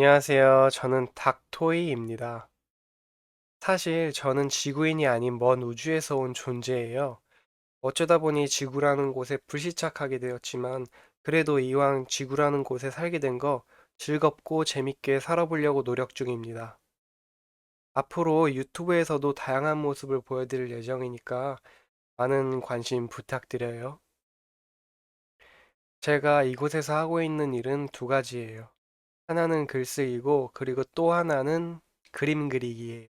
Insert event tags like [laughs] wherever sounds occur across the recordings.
안녕하세요. 저는 닥토이입니다. 사실 저는 지구인이 아닌 먼 우주에서 온 존재예요. 어쩌다 보니 지구라는 곳에 불시착하게 되었지만 그래도 이왕 지구라는 곳에 살게 된 거 즐겁고 재밌게 살아보려고 노력 중입니다. 앞으로 유튜브에서도 다양한 모습을 보여드릴 예정이니까 많은 관심 부탁드려요. 제가 이곳에서 하고 있는 일은 두 가지예요. 하나는 글쓰기고 그리고 또 하나는 그림 그리기예요.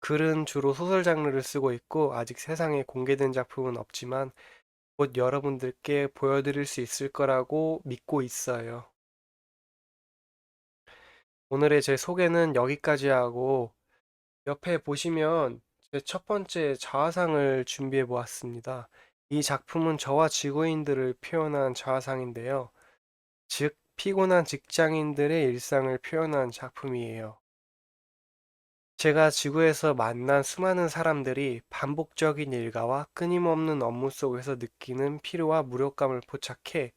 글은 주로 소설 장르를 쓰고 있고 아직 세상에 공개된 작품은 없지만 곧 여러분들께 보여드릴 수 있을 거라고 믿고 있어요. 오늘의 제 소개는 여기까지 하고 옆에 보시면 제 첫 번째 자화상을 준비해 보았습니다. 이 작품은 저와 지구인들을 표현한 자화상인데요. 즉, 피곤한 직장인들의 일상을 표현한 작품이에요. 제가 지구에서 만난 수많은 사람들이 반복적인 일과와 끊임없는 업무 속에서 느끼는 피로와 무력감을 포착해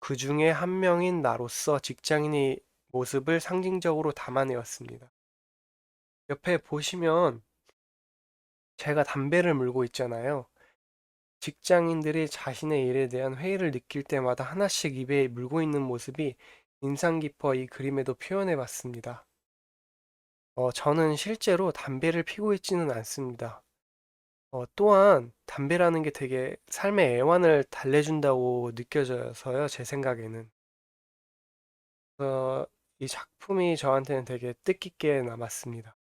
그 중에 한 명인 나로서 직장인의 모습을 상징적으로 담아내었습니다. 옆에 보시면 제가 담배를 물고 있잖아요. 직장인들이 자신의 일에 대한 회의를 느낄 때마다 하나씩 입에 물고 있는 모습이 인상 깊어 이 그림에도 표현해 봤습니다. 어, 저는 실제로 담배를 피고 있지는 않습니다. 어, 또한 담배라는 게 되게 삶의 애환을 달래준다고 느껴져서요, 제 생각에는. 어, 이 작품이 저한테는 되게 뜻깊게 남았습니다.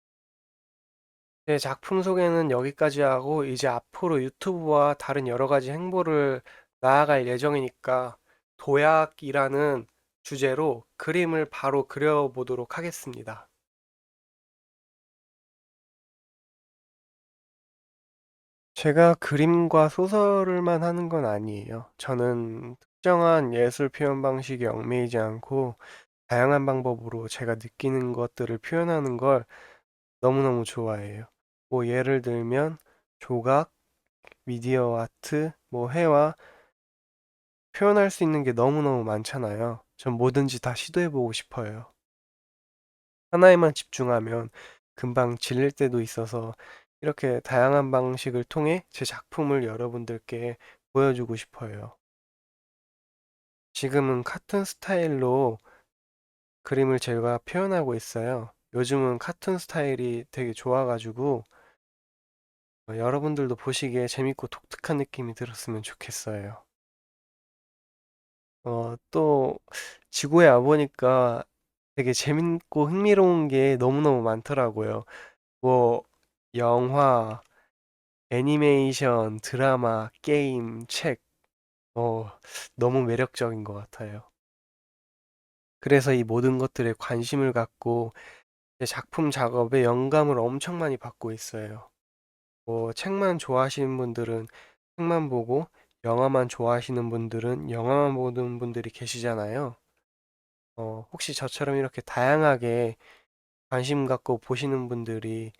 제 작품 소개는 여기까지 하고 이제 앞으로 유튜브와 다른 여러 가지 행보를 나아갈 예정이니까 도약이라는 주제로 그림을 바로 그려보도록 하겠습니다. 제가 그림과 소설을만 하는 건 아니에요. 저는 특정한 예술 표현 방식에 얽매이지 않고 다양한 방법으로 제가 느끼는 것들을 표현하는 걸 너무너무 좋아해요. 뭐 예를 들면 조각, 미디어 아트, 뭐 회화 표현할 수 있는 게 너무너무 많잖아요. 전 뭐든지 다 시도해보고 싶어요. 하나에만 집중하면 금방 질릴 때도 있어서 이렇게 다양한 방식을 통해 제 작품을 여러분들께 보여주고 싶어요. 지금은 카툰 스타일로 그림을 제가 표현하고 있어요. 요즘은 카툰 스타일이 되게 좋아가지고 어, 여러분들도 보시기에 재밌고 독특한 느낌이 들었으면 좋겠어요. 어, 또 지구에 와보니까 되게 재밌고 흥미로운 게 너무너무 많더라고요. 뭐 영화, 애니메이션, 드라마, 게임, 책, 어, 너무 매력적인 것 같아요. 그래서 이 모든 것들에 관심을 갖고 제 작품 작업에 영감을 엄청 많이 받고 있어요. 뭐 책만 좋아하시는 분들은 책만 보고 영화만 좋아하시는 분들은 영화만 보는 분들이 계시잖아요. 어, 혹시 저처럼 이렇게 다양하게 관심 갖고 보시는 분들이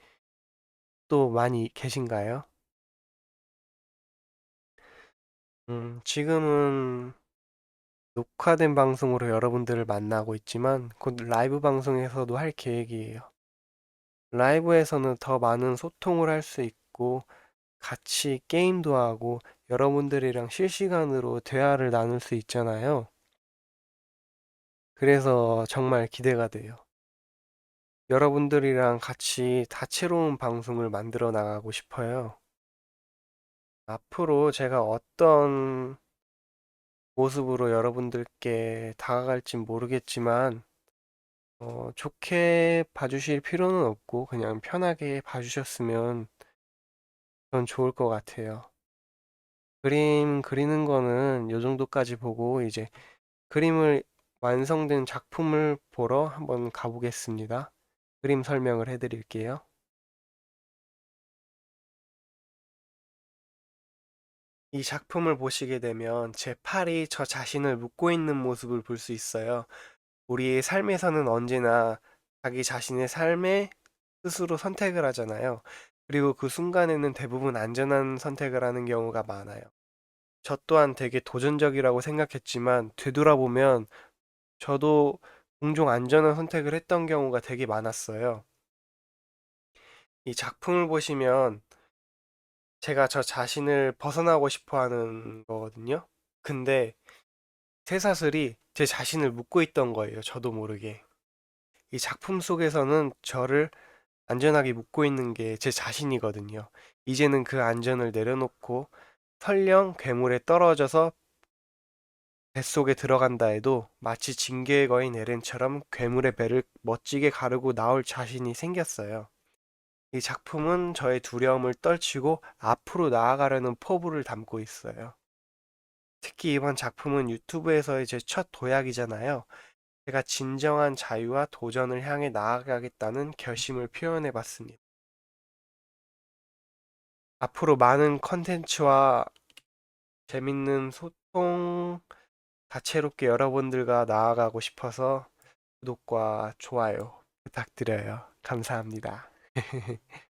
또 많이 계신가요? 음, 지금은 녹화된 방송으로 여러분들을 만나고 있지만 곧 라이브 방송에서도 할 계획이에요. 라이브에서는 더 많은 소통을 할 수 있고 같이 게임도 하고 여러분들이랑 실시간으로 대화를 나눌 수 있잖아요. 그래서 정말 기대가 돼요. 여러분들이랑 같이 다채로운 방송을 만들어 나가고 싶어요. 앞으로 제가 어떤 모습으로 여러분들께 다가갈진 모르겠지만, 어, 좋게 봐주실 필요는 없고, 그냥 편하게 봐주셨으면 전 좋을 것 같아요. 그림 그리는 거는 요 정도까지 보고, 이제 그림을 완성된 작품을 보러 한번 가보겠습니다. 그림 설명을 해드릴게요. 이 작품을 보시게 되면 제 팔이 저 자신을 묶고 있는 모습을 볼 수 있어요. 우리의 삶에서는 언제나 자기 자신의 삶에 스스로 선택을 하잖아요. 그리고 그 순간에는 대부분 안전한 선택을 하는 경우가 많아요. 저 또한 되게 도전적이라고 생각했지만 되돌아보면 저도 종종 안전한 선택을 했던 경우가 되게 많았어요. 이 작품을 보시면 제가 저 자신을 벗어나고 싶어 하는 거거든요. 근데 쇠사슬이 제 자신을 묶고 있던 거예요. 저도 모르게. 이 작품 속에서는 저를 안전하게 묶고 있는 게 제 자신이거든요. 이제는 그 안전을 내려놓고 설령 괴물에 떨어져서 뱃속에 들어간다 해도 마치 징계의 거인 에렌처럼 괴물의 배를 멋지게 가르고 나올 자신이 생겼어요. 이 작품은 저의 두려움을 떨치고 앞으로 나아가려는 포부를 담고 있어요. 특히 이번 작품은 유튜브에서의 제 첫 도약이잖아요. 제가 진정한 자유와 도전을 향해 나아가겠다는 결심을 표현해 봤습니다. 앞으로 많은 컨텐츠와 재밌는 소통, 다채롭게 여러분들과 나아가고 싶어서 구독과 좋아요 부탁드려요. 감사합니다. [laughs]